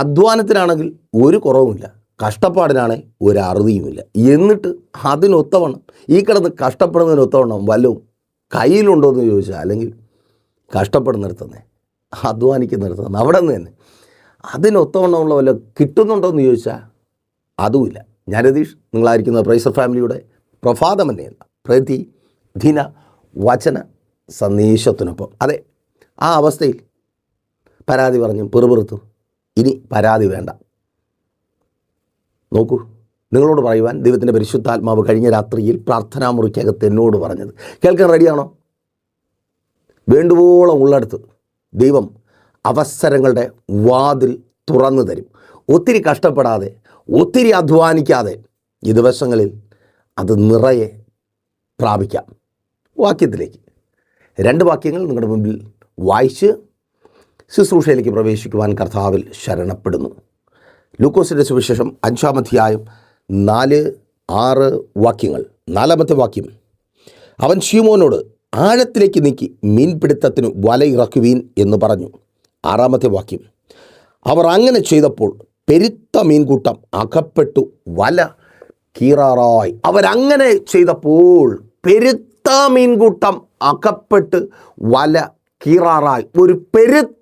അധ്വാനത്തിനാണെങ്കിൽ ഒരു കുറവുമില്ല. കഷ്ടപ്പാടിനാണ് ഒരു അറുതിയുമില്ല. എന്നിട്ട് അതിനൊത്തവണ്ണം ഈ കിടന്ന് കഷ്ടപ്പെടുന്നതിനൊത്തവണ്ണം വല്ലതും കയ്യിലുണ്ടോ എന്ന് ചോദിച്ചാൽ അല്ലെങ്കിൽ കഷ്ടപ്പെടുന്നിടത്തുനിന്ന് അധ്വാനിക്കുന്നിടത്തുനിന്ന് അവിടെ നിന്ന് തന്നെ അതിനൊത്തവണ്ണമുള്ള വല്ല കിട്ടുന്നുണ്ടോയെന്ന് ചോദിച്ചാൽ അതുമില്ല. ഞാൻ രതീഷ് നിങ്ങളായിരിക്കുന്ന പ്രൈസർ ഫാമിലിയുടെ പ്രഭാതം എന്ന പ്രതി ദിന വചന സന്ദേശത്തിനൊപ്പം. അതെ ആ അവസ്ഥയിൽ പരാതി പറഞ്ഞും പെറുപെറുത്തു ഇനി പരാതി വേണ്ട. നോക്കൂ നിങ്ങളോട് പറയുവാൻ ദൈവത്തിന്റെ പരിശുദ്ധാത്മാവ് കഴിഞ്ഞ രാത്രിയിൽ പ്രാർത്ഥനാ മുറിക്കകത്ത് എന്നോട് പറഞ്ഞത്. കേൾക്കാൻ റെഡിയാണോ? വേണ്ടുവോളം ഉള്ളടത്ത് ദൈവം അവസരങ്ങളുടെ വാതിൽ തുറന്നു തരും. ഒത്തിരി കഷ്ടപ്പെടാതെ ഒത്തിരി അധ്വാനിക്കാതെ ഈ ദിവസങ്ങളിൽ അത് നിറയെ പ്രാപിക്കാം. വാക്യത്തിലേക്ക്. രണ്ട് വാക്യങ്ങൾ നിങ്ങളുടെ മുമ്പിൽ വായിച്ച് ശുശ്രൂഷയിലേക്ക് പ്രവേശിക്കുവാൻ കർത്താവിൽ ശരണപ്പെടുന്നു. ലൂക്കോസിന്റെ സുവിശേഷം അഞ്ചാം അധ്യായം നാല് ആറ് വാക്യങ്ങൾ. നാലാമത്തെ വാക്യം. അവൻ ഷീമോനോട് ആഴത്തിലേക്ക് നീക്കി മീൻപിടുത്തത്തിന് വല ഇറക്കുവീൻ എന്ന് പറഞ്ഞു. ആറാമത്തെ വാക്യം. അവർ അങ്ങനെ ചെയ്തപ്പോൾ പെരുത്ത മീൻകൂട്ടം അകപ്പെട്ടു വല കീറാറായി. അവരങ്ങനെ ചെയ്തപ്പോൾ പെരുത്ത മീൻകൂട്ടം അകപ്പെട്ട് വല കീറാറായി. ഒരു പെരുത്ത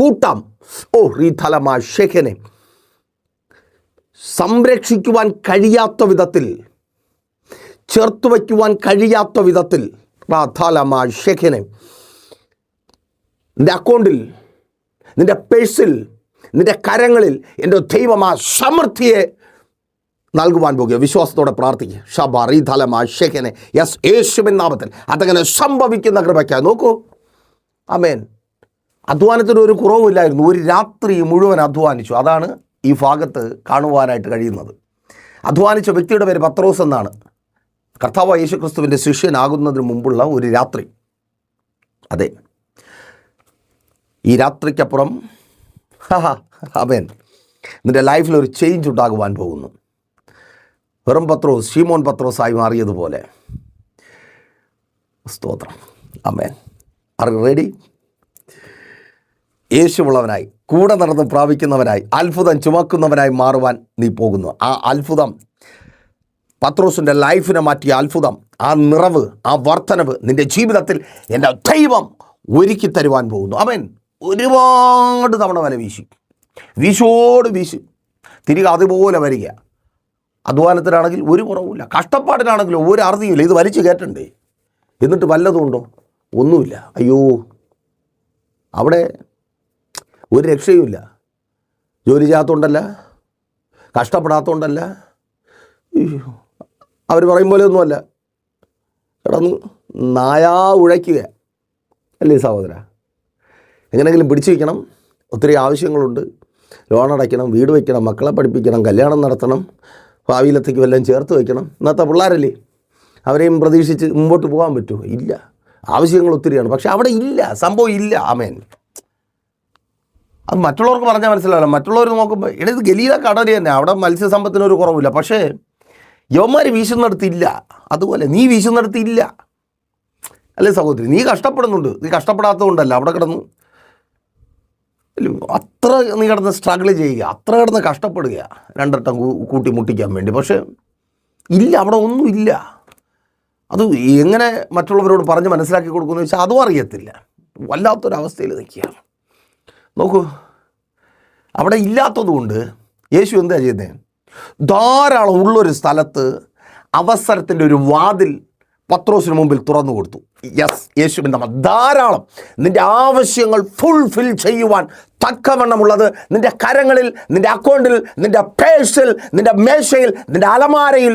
കൂട്ടം. ഓ റീതലമാ ഷെഖനെ സംരക്ഷിക്കുവാൻ കഴിയാത്ത വിധത്തിൽ ചേർത്ത് വയ്ക്കുവാൻ കഴിയാത്ത വിധത്തിൽ റാഥാലമ ഷെഖനെ നിന്റെ അക്കൗണ്ടിൽ നിന്റെ പേഴ്സിൽ നിന്റെ കരങ്ങളിൽ എന്റെ ദൈവം ആ സമൃദ്ധിയെ നൽകുവാൻ പോകുക. വിശ്വാസത്തോടെ പ്രാർത്ഥിക്കുക. ഷബ റീതലമാ ഷെഖനെ യെസ് യേശുവിൻ നാമത്തിൽ. അതങ്ങനെ സംഭവിക്കുന്ന കൃപയ്ക്കായി നോക്കൂ. അമേൻ അധ്വാനത്തിന് ഒരു കുറവുമില്ലായിരുന്നു. ഒരു രാത്രി മുഴുവൻ അധ്വാനിച്ചു. അതാണ് ഈ ഭാഗത്ത് കാണുവാനായിട്ട് കഴിയുന്നത്. അധ്വാനിച്ച വ്യക്തിയുടെ പേര് പത്രോസ് എന്നാണ്. കർത്താവ് യേശുക്രിസ്തുവിന്റെ ശിഷ്യനാകുന്നതിന് മുമ്പുള്ള ഒരു രാത്രി. അതെ. ഈ രാത്രിക്കപ്പുറം അവൻ നിന്റെ ലൈഫിൽ ഒരു ചേഞ്ച് ഉണ്ടാകുവാൻ പോകുന്നു. വെറും പത്രോസ് ഷീമോൻ പത്രോസായി മാറിയതുപോലെ. സ്തോത്രം. അമേൻ ആർ റെഡി യേശുവുള്ളവനായി കൂടെ നടന്ന് പ്രാപിക്കുന്നവനായി അത്ഭുതം ചുമക്കുന്നവനായി മാറുവാൻ നീ പോകുന്നു. ആ അത്ഭുതം പത്രോസിന്റെ ലൈഫിനെ മാറ്റിയ അത്ഭുതം ആ നിറവ് ആ വർധനവ് നിന്റെ ജീവിതത്തിൽ എന്റെ ദൈവം ഒരുക്കി തരുവാൻ പോകുന്നു. അവൻ ഒരുപാട് തവണ വല വീശി. വീശോട് വീശി. തിരികെ അതുപോലെ വരിക. അധ്വാനത്തിനാണെങ്കിൽ ഒരു കുറവുമില്ല. കഷ്ടപ്പാടിനാണെങ്കിലും ഒരു അറുതിയില്ല ഇത് വലിച്ചു കയറ്റണ്ടേ? എന്നിട്ട് വല്ലതും ഉണ്ടോ? ഒന്നുമില്ല. അയ്യോ. അവിടെ ഒരു രക്ഷയുമില്ല. ജോലി ചെയ്യാത്തതുകൊണ്ടല്ല കഷ്ടപ്പെടാത്തതുകൊണ്ടല്ല അവർ പറയും പോലെ ഒന്നുമല്ല. കിടന്ന് നായാ ഉഴയ്ക്കുക. അല്ലേ സഹോദര? എങ്ങനെയെങ്കിലും പിടിച്ചു വയ്ക്കണം. ഒത്തിരി ആവശ്യങ്ങളുണ്ട്. ലോൺ അടയ്ക്കണം വീട് വയ്ക്കണം മക്കളെ പഠിപ്പിക്കണം കല്യാണം നടത്തണം ഭാവിയിലത്തേക്ക് വല്ലതും ചേർത്ത് വയ്ക്കണം. ഇന്നത്തെ പിള്ളേരല്ലേ? അവരെയും പ്രതീക്ഷിച്ച് മുമ്പോട്ട് പോകാൻ പറ്റുമോ? ഇല്ല. ആവശ്യങ്ങൾ ഒത്തിരിയാണ്. പക്ഷെ അവിടെ ഇല്ല. സംഭവം ഇല്ല. ആമേൻ. അത് മറ്റുള്ളവർക്ക് പറഞ്ഞാൽ മനസ്സിലാവില്ല. മറ്റുള്ളവർ നോക്കുമ്പോൾ എടാ ഗലീല കടൽ തന്നെ. അവിടെ മത്സ്യസമ്പത്തിനൊരു കുറവില്ല. പക്ഷേ യവന്മാർ വീശുന്നിടത്തില്ല. അതുപോലെ നീ വീശുന്നിടത്തില്ല. അല്ലേ സഹോദരി? നീ കഷ്ടപ്പെടുന്നുണ്ട്. നീ കഷ്ടപ്പെടാത്തതുകൊണ്ടല്ല. അവിടെ കിടന്നു അത്ര നീ കിടന്ന് സ്ട്രഗിൾ ചെയ്യുക. അത്ര കിടന്ന് കഷ്ടപ്പെടുക. രണ്ടെട്ടം കൂട്ടി മുട്ടിക്കാൻ വേണ്ടി. പക്ഷേ ഇല്ല. അവിടെ ഒന്നും ഇല്ല. അത് എങ്ങനെ മറ്റുള്ളവരോട് പറഞ്ഞ് മനസ്സിലാക്കി കൊടുക്കുമെന്ന് വെച്ചാൽ അതും അറിയത്തില്ല. വല്ലാത്തൊരവസ്ഥയിൽ നിൽക്കുകയാണ്. നോക്കൂ. അവിടെ ഇല്ലാത്തതുകൊണ്ട് യേശു എന്താ ചെയ്യുന്നത് ധാരാളം ഉള്ളൊരു സ്ഥലത്ത് അവസരത്തിന്റെ ഒരു വാതിൽ പത്രോസിന് മുമ്പിൽ തുറന്നു കൊടുത്തു. യെസ് യേശുവിന്റെ നമ്മ ധാരാളം. നിന്റെ ആവശ്യങ്ങൾ ഫുൾഫിൽ ചെയ്യുവാൻ തക്കവണ്ണമുള്ളത് നിന്റെ കരങ്ങളിൽ നിന്റെ അക്കൗണ്ടിൽ നിന്റെ പേഴ്സിൽ നിന്റെ മേശയിൽ നിന്റെ അലമാരയിൽ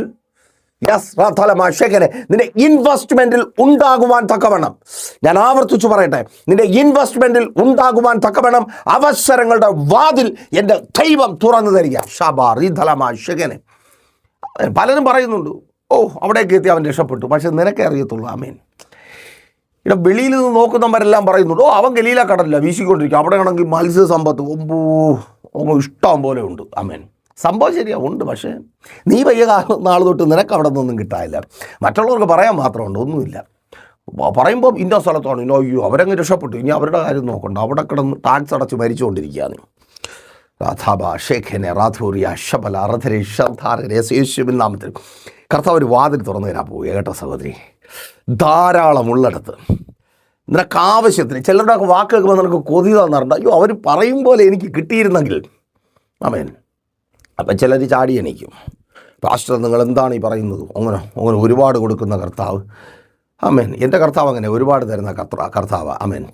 റാത്തലമാശേഖനെ നിന്റെ ഇൻവെസ്റ്റ്മെന്റിൽ ഉണ്ടാകുവാൻ തക്കവണ്ണം. ഞാൻ ആവർത്തിച്ചു പറയട്ടെ നിന്റെ ഇൻവെസ്റ്റ്മെന്റിൽ ഉണ്ടാകുവാൻ തക്കവണ്ണം അവസരങ്ങളുടെ വാതിൽ എന്റെ ദൈവം തുറന്നു തരിക. ധലമാശേഖനെ പലരും പറയുന്നുണ്ട് ഓ അവിടേക്ക് എത്തി അവൻ രക്ഷപ്പെട്ടു. പക്ഷെ നിനക്കേ അറിയത്തുള്ളൂ ആമീൻ. ഇവിടെ വെളിയിൽ നിന്ന് നോക്കുന്നവരെല്ലാം പറയുന്നുണ്ട് ഓ അവൻ ഗലീല കടലില്ല വീശിക്കൊണ്ടിരിക്കും അവിടെ ആണെങ്കിൽ മത്സ്യ സമ്പത്ത് ഒമ്പൂ ഇഷ്ടം പോലെ ഉണ്ട് അമേൻ സംഭവം ശരിയാ ഉണ്ട്. പക്ഷേ നീ വയ്യ നാൾ തൊട്ട് നിനക്ക് അവിടെ നിന്നൊന്നും കിട്ടാനില്ല. മറ്റുള്ളവർക്ക് പറയാൻ മാത്രമുണ്ട് ഒന്നുമില്ല. പറയുമ്പോൾ ഇന്ന സ്ഥലത്താണ് ഇന്നോ അയ്യോ അവരങ്ങ് രക്ഷപ്പെട്ടു. ഇനി അവരുടെ കാര്യം നോക്കണ്ട. അവിടെ കിടന്ന് ടാക്സ് അടച്ച് മരിച്ചുകൊണ്ടിരിക്കുകയാണ്. രാധാബ ഷേഖനെ റാധൂരിയ ശബല അറധരെ ഷർധാരനെ യേശുവിൻ നാമത്തിൽ. കർത്താവ് ഒരു വാതിൽ തുറന്നു തരാൻ പോവുക കേട്ടോ സഹോദരി. ധാരാളം ഉള്ളിടത്ത്. നിനക്ക് ആവശ്യത്തിന് ചിലരുടെ വാക്ക് കേൾക്കുമ്പോൾ നിനക്ക് കൊതി തന്നിട്ടുണ്ട് അയ്യോ അവർ പറയും പോലെ എനിക്ക് കിട്ടിയിരുന്നെങ്കിൽ. അമേൻ അപ്പം ചിലർ ചാടി എണീക്കും. പാസ്റ്റർ നിങ്ങൾ എന്താണ് ഈ പറയുന്നത്? അങ്ങനെ അങ്ങനെ ഒരുപാട് കൊടുക്കുന്ന കർത്താവ്. അമേൻ എന്റെ കർത്താവ് അങ്ങനെ ഒരുപാട് തരുന്ന കർത്ത കർത്താവ്. അമേൻ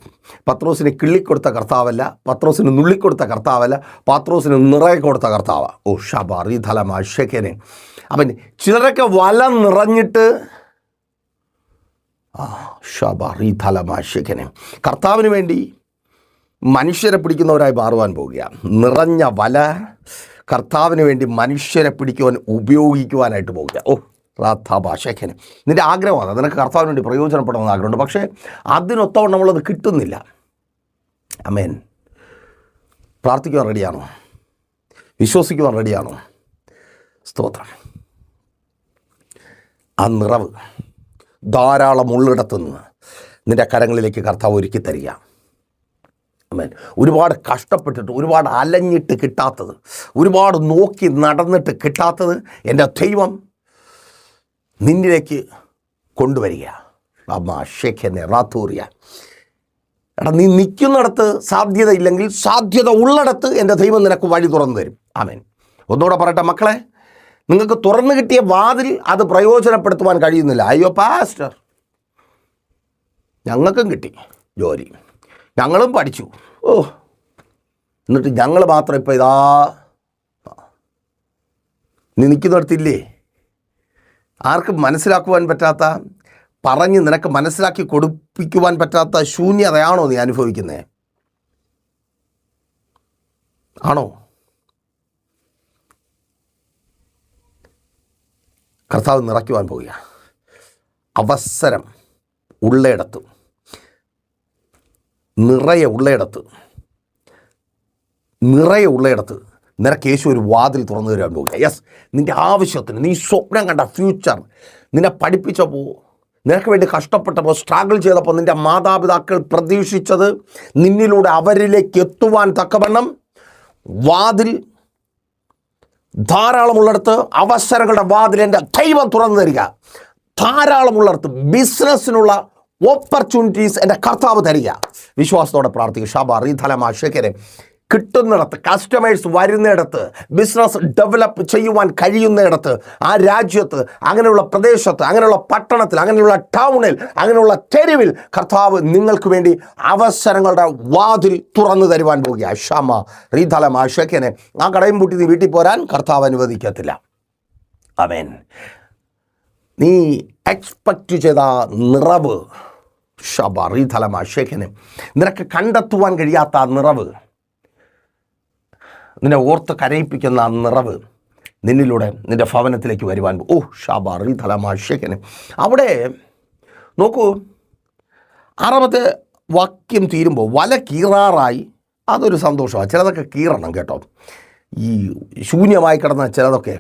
പത്രോസിന് കിള്ളിക്കൊടുത്ത കർത്താവല്ല പത്രോസിന് നുള്ളിക്കൊടുത്ത കർത്താവല്ല പത്രോസിന് നിറയെ കൊടുത്ത കർത്താവ്. ഓ ഷബറി റീധലമ ഷെഖനെ അവൻ ചിലരൊക്കെ വല നിറഞ്ഞിട്ട് ആ ഷബറി റീധലമ ഷെഖനെ കർത്താവിന് വേണ്ടി മനുഷ്യരെ പിടിക്കുന്നവരായി മാറുവാൻ പോവുകയാണ് നിറഞ്ഞ വല കർത്താവിന് വേണ്ടി മനുഷ്യരെ പിടിക്കുവാൻ ഉപയോഗിക്കുവാനായിട്ട് പോവുക ഓ റാഥാഭാഷേഖന് നിന്റെ ആഗ്രഹമാണ്. നിനക്ക് കർത്താവിന് വേണ്ടി പ്രയോജനപ്പെടണമെന്ന് ആഗ്രഹമുണ്ട്. പക്ഷേ അതിനൊത്തവണ്ണം നമ്മളത് കിട്ടുന്നില്ല. അമേൻ പ്രാർത്ഥിക്കുവാൻ റെഡിയാണോ? വിശ്വസിക്കുവാൻ റെഡിയാണോ? സ്തോത്രം. ആ നിറവ് ധാരാളം ഉള്ളിടത്തുനിന്ന് നിന്റെ കരങ്ങളിലേക്ക് കർത്താവ് ഒരുക്കി തരിക അമേൻ ഒരുപാട് കഷ്ടപ്പെട്ടിട്ട് ഒരുപാട് അലഞ്ഞിട്ട് കിട്ടാത്തത് ഒരുപാട് നോക്കി നടന്നിട്ട് കിട്ടാത്തത് എന്റെ ദൈവം നിന്നിലേക്ക് കൊണ്ടുവരിക. അമ്മ റാത്തൂറിയ. എടാ നീ നിൽക്കുന്നിടത്ത് സാധ്യത ഇല്ലെങ്കിൽ സാധ്യത ഉള്ളിടത്ത് എന്റെ ദൈവം നിനക്ക് വഴി തുറന്നു തരും. ആമേൻ ഒന്നുകൂടെ പറയട്ടെ മക്കളെ നിങ്ങൾക്ക് തുറന്നു കിട്ടിയ വാതിൽ അത് പ്രയോജനപ്പെടുത്തുവാൻ കഴിയുന്നില്ല. അയ്യോ പാസ്റ്റർ. ഞങ്ങൾക്കും കിട്ടി ജോലി. ഞങ്ങളും പഠിച്ചു. ഓ എന്നിട്ട് ഞങ്ങൾ മാത്രം ഇപ്പോൾ ഇതാ. നിനക്കുന്നിടത്തില്ലേ ആർക്കും മനസ്സിലാക്കുവാൻ പറ്റാത്ത പറഞ്ഞ് നിനക്ക് മനസ്സിലാക്കി കൊടുപ്പിക്കുവാൻ പറ്റാത്ത ശൂന്യതയാണോ നീ അനുഭവിക്കുന്നത് ആണോ? കർത്താവ് നിറയ്ക്കുവാൻ പോവുക അവസരം ഉള്ളയിടത്ത്. നിറയെ ഉള്ളയിടത്ത്. നിറയെ ഉള്ളയിടത്ത്. നിനക്ക് യേശു ഒരു വാതിൽ തുറന്നു തരാൻ പോകുക യെസ് നിന്റെ ആവശ്യത്തിന് നീ സ്വപ്നം കണ്ട ഫ്യൂച്ചർ നിന്നെ പഠിപ്പിച്ചപ്പോൾ നിനക്ക് വേണ്ടി കഷ്ടപ്പെട്ടപ്പോൾ സ്ട്രഗിൾ ചെയ്തപ്പോൾ നിന്റെ മാതാപിതാക്കൾ പ്രതീക്ഷിച്ചത് നിന്നിലൂടെ അവരിലേക്ക് എത്തുവാൻ തക്കവണ്ണം വാതിൽ ധാരാളമുള്ളിടത്ത് അവസരങ്ങളുടെ വാതിൽ എന്റെ ദൈവം തുറന്നു തരിക. ധാരാളമുള്ളിടത്ത് ബിസിനസ്സിനുള്ള ഓപ്പർച്യൂണിറ്റീസ് എന്റെ കർത്താവ് തരിക. വിശ്വാസത്തോടെ പ്രാർത്ഥിക്കും. ഷാബ റീധലമ ഷെക്കരെ കിട്ടുന്നിടത്ത് കസ്റ്റമേഴ്സ് വരുന്നിടത്ത് ബിസിനസ് ഡെവലപ്പ് ചെയ്യുവാൻ കഴിയുന്നിടത്ത് ആ രാജ്യത്ത് അങ്ങനെയുള്ള പ്രദേശത്ത് അങ്ങനെയുള്ള പട്ടണത്തിൽ അങ്ങനെയുള്ള ടൗണിൽ അങ്ങനെയുള്ള തെരുവിൽ കർത്താവ് നിങ്ങൾക്ക് വേണ്ടി അവസരങ്ങളുടെ വാതിൽ തുറന്നു തരുവാൻ പോകുക ഷമ റീതലം ഷെക്കനെ ആ കടയും പൂട്ടി നീ വീട്ടിൽ പോരാൻ കർത്താവ് അനുവദിക്കത്തില്ല. അവൻ നീ എക്സ്പെക്റ്റ് ചെയ്ത നിറവ് ഷബ റീതലമ ഷെക്കനെ നിനക്ക് കണ്ടെത്തുവാൻ കഴിയാത്ത ആ നിറവ്. നിന്നെ ഓർത്ത് കരയിപ്പിക്കുന്ന ആ നിറവ് നിന്നിലൂടെ നിന്റെ ഭവനത്തിലേക്ക് വരുവാൻ ഓ ഷബറി ഷെക്കനെ അവിടെ നോക്കൂ ആറാമത്തെ വാക്യം തീരുമ്പോൾ വല കീറാറായി. അതൊരു സന്തോഷമാണ്. ചിലതൊക്കെ കീറണം കേട്ടോ. ഈ ശൂന്യമായി കിടന്ന ചിലതൊക്കെ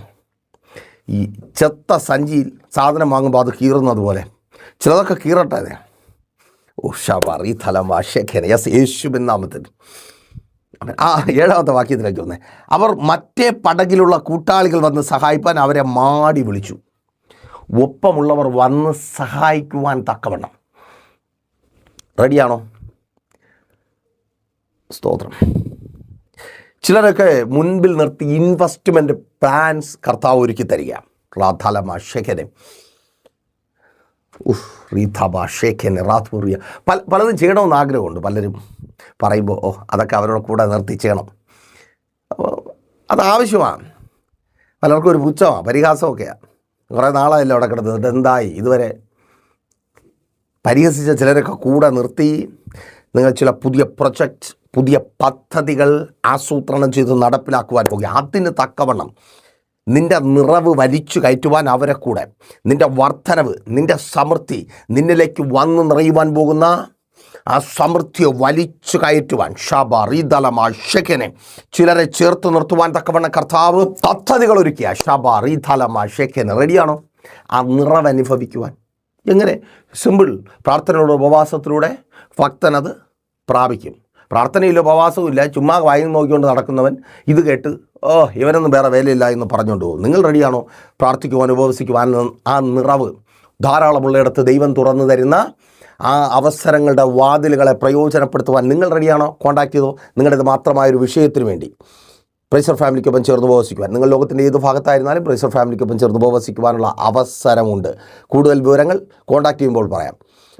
ഈ ചെത്ത സഞ്ചിയിൽ സാധനം വാങ്ങുമ്പോൾ അത് കീറുന്നത് പോലെ. ചിലതൊക്കെ കീറട്ടെ അതെ ഓ ഷബറി തലം വാശേഖന യേശുബിൻ നാമത്തിൽ ആ ഏഴാമത്തെ വാക്യത്തിലേക്ക് വന്നേ. അവർ മറ്റേ പടകിലുള്ള കൂട്ടാളികൾ വന്ന് സഹായിപ്പാൻ അവരെ മാടി വിളിച്ചു. ഒപ്പമുള്ളവർ വന്ന് സഹായിക്കുവാൻ തക്കവണ്ണം. റെഡിയാണോ? സ്തോത്രം. ചിലരൊക്കെ മുൻപിൽ നിർത്തി ഇൻവെസ്റ്റ്മെന്റ് പ്ലാൻസ് കർത്താവ് ഒരുക്കി തരിക. ഷെഖനെ ഉഫ് റീഥാബ ഷേഖനെ റാത്ത്പൂറിയ പല പലതും ചെയ്യണമെന്ന് ആഗ്രഹമുണ്ട്. പലരും പറയുമ്പോൾ ഓ അതൊക്കെ അവരുടെ കൂടെ നിർത്തി ചെയ്യണം. അപ്പോൾ അത് ആവശ്യമാണ് പലർക്കും ഒരു പുച്ഛമാണ് പരിഹാസമൊക്കെയാണ് കുറേ നാളായല്ലോ അവിടെ കിടന്നത്. എന്തായി? ഇതുവരെ പരിഹസിച്ച ചിലരൊക്കെ കൂടെ നിർത്തി. നിങ്ങൾ ചില പുതിയ പ്രൊജക്റ്റ് പുതിയ പദ്ധതികൾ ആസൂത്രണം ചെയ്ത് നടപ്പിലാക്കുവാൻ പോകുക. അതിന് തക്കവണ്ണം നിന്റെ നിറവ് വലിച്ചു കയറ്റുവാൻ അവരെ കൂടെ. നിന്റെ വർധനവ് നിന്റെ സമൃദ്ധി നിന്നിലേക്ക് വന്ന് നിറയുവാൻ പോകുന്ന ആ സമൃദ്ധിയെ വലിച്ചു കയറ്റുവാൻ. ഷാബ റീതലമ ഷെക്കനെ ചിലരെ ചേർത്ത് നിർത്തുവാൻ തക്കവണ്ണം കർത്താവ് പദ്ധതികൾ ഒരുക്കിയ. ഷാബ റീതലമ ഷെക്കനെ റെഡിയാണോ? ആ നിറവ് അനുഭവിക്കുവാൻ. എങ്ങനെ? സിമ്പിൾ പ്രാർത്ഥനയുടെ ഉപവാസത്തിലൂടെ ഭക്തനത് പ്രാപിക്കും. പ്രാർത്ഥനയില്ല ഉപവാസവും ഇല്ല. ചുമ്മാ വായി നോക്കിക്കൊണ്ട് നടക്കുന്നവൻ ഇത് കേട്ട് ഓ ഇവനൊന്നും വേറെ വേലയില്ല എന്ന് പറഞ്ഞുകൊണ്ട് പോകും. നിങ്ങൾ റെഡിയാണോ പ്രാർത്ഥിക്കുവാൻ ഉപവസിക്കുവാൻ ആ നിറവ് ധാരാളമുള്ളയിടത്ത് ദൈവം തുറന്നു തരുന്ന ആ അവസരങ്ങളുടെ വാതിലുകളെ പ്രയോജനപ്പെടുത്തുവാൻ നിങ്ങൾ റെഡിയാണോ കോൺടാക്ട് ചെയ്തോ? നിങ്ങളുടേത് മാത്രമായൊരു വിഷയത്തിന് വേണ്ടി. പ്രൈസർ ഫാമിലിക്കൊപ്പം ചേർന്ന് ഉപവസിക്കുവാൻ. നിങ്ങൾ ലോകത്തിന്റെ ഏത് ഭാഗത്തായിരുന്നാലും പ്രൈസർ ഫാമിലിക്കൊപ്പം ചേർന്ന് ഉപവസിക്കുവാനുള്ള അവസരമുണ്ട്. കൂടുതൽ വിവരങ്ങൾ കോൺടാക്ട് ചെയ്യുമ്പോൾ പറയാം.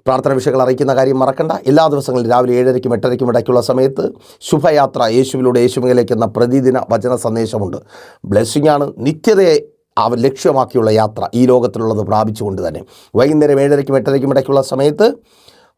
പ്രാർത്ഥന വിഷയങ്ങൾ അറിയിക്കുന്ന കാര്യം മറക്കണ്ട. എല്ലാ ദിവസങ്ങളിലും രാവിലെ ഏഴരയ്ക്കും എട്ടരയ്ക്കും ഇടയ്ക്കുള്ള സമയത്ത് ശുഭയാത്ര യേശുവിലൂടെ യേശുവിലേക്ക് എന്ന പ്രതിദിന വചന സന്ദേശമുണ്ട്. ബ്ലെസ്സിംഗ് ആണ്. നിത്യതയെ അവ ലക്ഷ്യമാക്കിയുള്ള യാത്ര ഈ ലോകത്തിലുള്ളത് പ്രാപിച്ചുകൊണ്ട് തന്നെ. വൈകുന്നേരം ഏഴരയ്ക്കും എട്ടരയ്ക്കും ഇടയ്ക്കുള്ള സമയത്ത്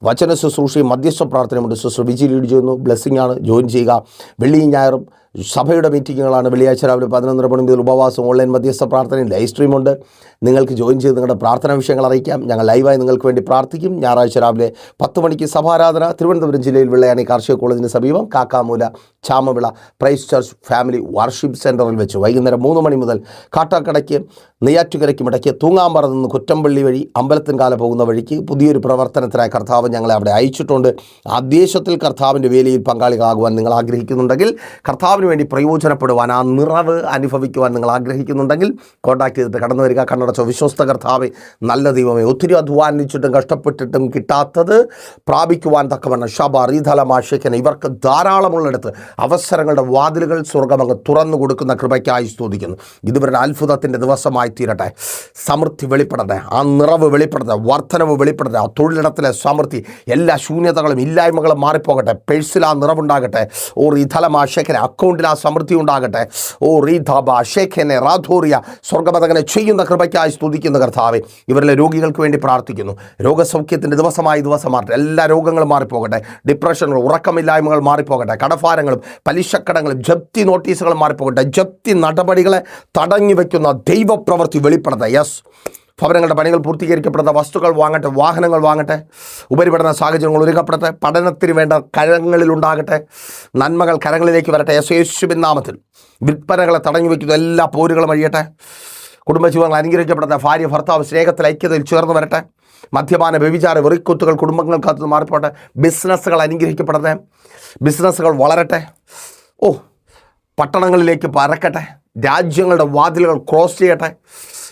വചന ശുശ്രൂഷയും മധ്യസ്ഥ പ്രാർത്ഥനയുമുണ്ട് ശുശ്രൂ വിജി ലീഡ് ചെയ്യുന്നു ബ്ലെസ്സിംഗ് ആണ്. ജോയിൻ ചെയ്യുക. വെള്ളിയും ഞായറും സഭയുടെ മീറ്റിങ്ങുകളാണ്. വെള്ളിയാഴ്ച രാവിലെ പതിനൊന്നര മണി മുതൽ ഉപവാസം ഓൺലൈൻ മധ്യസ്ഥ പ്രാർത്ഥനയും ലൈവ് സ്ട്രീമുണ്ട്. നിങ്ങൾക്ക് ജോയിൻ ചെയ്ത് നിങ്ങളുടെ പ്രാർത്ഥനാ വിഷയങ്ങൾ അറിയിക്കാം. ഞങ്ങൾ ലൈവായി നിങ്ങൾക്ക് വേണ്ടി പ്രാർത്ഥിക്കും. ഞായറാഴ്ച രാവിലെ പത്ത് മണിക്ക് സഭാരാധന തിരുവനന്തപുരം ജില്ലയിൽ വെള്ളയാണി കാർഷിക കോളേജിന് സമീപം Kakkamoola Chamavila praise church family worship സെന്ററിൽ വെച്ച് വൈകുന്നേരം മൂന്ന് മണി മുതൽ കാട്ടാക്കടയ്ക്ക് നെയ്യാറ്റുകരയ്ക്കും ഇടയ്ക്ക് തൂങ്ങാമ്പറ നിന്ന് കുറ്റമ്പള്ളി വഴി അമ്പലത്തിൻകാല പോകുന്ന വഴിക്ക് പുതിയൊരു പ്രവർത്തനത്തിനായി കർത്താവ് ഞങ്ങളെ അവിടെ അയച്ചിട്ടുണ്ട്. ആ ദേശത്തിൽ കർത്താവിന്റെ വേലയിൽ പങ്കാളികളാകുവാൻ നിങ്ങൾ ആഗ്രഹിക്കുന്നുണ്ടെങ്കിൽ കർത്താവിന് വേണ്ടി പ്രയോജനപ്പെടുവാൻ ആ നിറവ് അനുഭവിക്കുവാൻ നിങ്ങൾ ആഗ്രഹിക്കുന്നുണ്ടെങ്കിൽ കോൺടാക്ട് ചെയ്തിട്ട് കടന്നു വരിക. കണ്ണടച്ചോ വിശ്വസ്ത കർത്താവെ നല്ല ദൈവമേ. ഒത്തിരി അധ്വാനിച്ചിട്ടും കഷ്ടപ്പെട്ടിട്ടും കിട്ടാത്തത് പ്രാപിക്കുവാൻ തക്കവണ്ണം ഷബ റീതല മാഷക്കന ഇവർക്ക് ധാരാളമുള്ളിടത്ത് അവസരങ്ങളുടെ വാതിലുകൾ സ്വർഗമങ്ങ് തുറന്നു കൊടുക്കുന്ന കൃപയ്ക്കായി സ്തുതിക്കുന്നു. ഇതുവരുടെ അത്ഭുതത്തിന്റെ ദിവസമായി തീരട്ടെ. സമൃദ്ധി വെളിപ്പെടട്ടെ. ആ നിറവ് വെളിപ്പെടട്ടെ. വർധനവ് വെളിപ്പെടട്ടെ. ആ തൊഴിലിടത്തിലെ സമൃദ്ധി എല്ലാ ശൂന്യതകളും ഇല്ലായ്മകളും മാറിപ്പോകട്ടെ. പേഴ്സിൽ ആ നിറവുണ്ടാകട്ടെ. ഓ ധലമാശേഖര ഷേഖനെ അക്കൗണ്ടിൽ ആ സമൃദ്ധി ഉണ്ടാകട്ടെ. ഓ റീധബ ഷേഖനെ റാധോറിയ സ്വർഗപതകനെ ചെയ്യുന്ന കൃപയ്ക്കായി സ്തുതിക്കുന്ന കർത്താവെ. ഇവരിലെ രോഗികൾക്ക് വേണ്ടി പ്രാർത്ഥിക്കുന്നു. രോഗസൗഖ്യത്തിന്റെ ദിവസമായി ദിവസം മാറട്ടെ. എല്ലാ രോഗങ്ങളും മാറിപ്പോകട്ടെ. ഡിപ്രഷനുകൾ ഉറക്കമില്ലായ്മകൾ മാറിപ്പോകട്ടെ. കടഫാരങ്ങളും പലിശക്കടങ്ങളും ജപ്തി നോട്ടീസുകളും മാറിപ്പോകട്ടെ. ജപ്തി നടപടികളെ തടഞ്ഞു വയ്ക്കുന്ന ദൈവപ്രവൃത്തി വെളിപ്പെടട്ടെ. യെസ് ഭവനങ്ങളുടെ പണികൾ പൂർത്തീകരിക്കപ്പെടട്ടെ വസ്തുക്കൾ വാങ്ങട്ടെ വാഹനങ്ങൾ വാങ്ങട്ടെ ഉപരിപഠന സാഹചര്യങ്ങൾ ഒരുക്കപ്പെടട്ടെ പഠനത്തിന് വേണ്ട കരങ്ങളിലുണ്ടാകട്ടെ നന്മകൾ കരങ്ങളിലേക്ക് വരട്ടെ. യെസ് യേശുവിൻ നാമത്തിൽ വിൽപ്പനകളെ തടഞ്ഞു വയ്ക്കുന്ന എല്ലാ പോരുകളും അഴിയട്ടെ. കുടുംബജീവങ്ങൾ അനുഗ്രഹിക്കപ്പെടട്ടെ. ഭാര്യ ഭർത്താവ് സ്നേഹത്തിൽ ഐക്യതയിൽ ചേർന്ന് വരട്ടെ. മദ്യപാന വ്യഭിചാര വെറിക്കുത്തുകൾ കുടുംബങ്ങൾക്കകത്ത് മാറിപ്പോട്ടെ. ബിസിനസ്സുകൾ അനുഗ്രഹിക്കപ്പെടട്ടെ. ബിസിനസ്സുകൾ വളരട്ടെ. ഓ പട്ടണങ്ങളിലേക്ക് പറക്കട്ടെ രാജ്യങ്ങളുടെ വാതിലുകൾ ക്രോസ് ചെയ്യട്ടെ.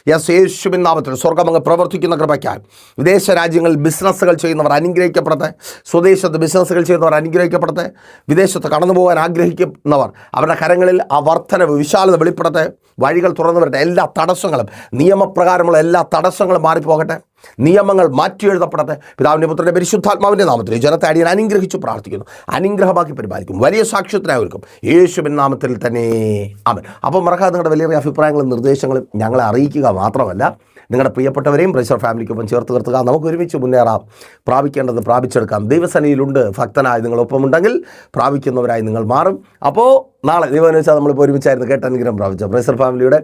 യെസ് യേശുവിൻ നാമത്തിൽ സ്വർഗമങ്ങ് പ്രവർത്തിക്കുന്ന കൃപയ്ക്കാൻ വിദേശ രാജ്യങ്ങളിൽ ബിസിനസ്സുകൾ ചെയ്യുന്നവർ അനുഗ്രഹിക്കപ്പെടട്ടെ. സ്വദേശത്ത് ബിസിനസ്സുകൾ ചെയ്യുന്നവർ അനുഗ്രഹിക്കപ്പെടട്ടെ. വിദേശത്ത് കടന്നു പോകാൻ ആഗ്രഹിക്കുന്നവർ അവരുടെ കരങ്ങളിൽ ആ വർധനവ് വിശാലത വെളിപ്പെടട്ടെ. വഴികൾ തുറന്നു വരട്ടെ. എല്ലാ തടസ്സങ്ങളും നിയമപ്രകാരമുള്ള എല്ലാ തടസ്സങ്ങളും മാറിപ്പോകട്ടെ. നിയമങ്ങൾ മാറ്റി എഴുതപ്പെടട്ടെ പിതാവിന്റെ പുത്രന്റെ പരിശുദ്ധാത്മാവിന്റെ നാമത്തിൽ ജനത്തെ അടിയൻ അനുഗ്രഹിച്ച് പ്രാർത്ഥിക്കുന്നു. അനുഗ്രഹമാക്കി പരിപാലിക്കും. വലിയ സാക്ഷ്യത്തിനായിരിക്കും. യേശുവിൻ നാമത്തിൽ തന്നെ. ആമൻ. അപ്പോൾ മറക്കാതെ നിങ്ങളുടെ വലിയ അഭിപ്രായങ്ങളും നിർദ്ദേശങ്ങളും ഞങ്ങളെ അറിയിക്കുക മാത്രമല്ല നിങ്ങളുടെ പ്രിയപ്പെട്ടവരെയും പ്രഷർ ഫാമിലിക്കൊപ്പം ചേർത്ത് നിർത്തുക. നമുക്ക് ഒരുമിച്ച് മുന്നേറാം. പ്രാപിക്കേണ്ടത് പ്രാപിച്ചെടുക്കാം. ദൈവസനയിലുണ്ട്. ഭക്തനായി നിങ്ങളൊപ്പമുണ്ടെങ്കിൽ പ്രാപിക്കുന്നവരായി നിങ്ങൾ മാറും. അപ്പോൾ നാളെ ദൈവം വെച്ചാൽ നമ്മളിപ്പോൾ ഒരുമിച്ചായിരുന്നു കേട്ട അനുഗ്രഹം പ്രാപിച്ച പ്രഷർ ഫാമിലിയുടെ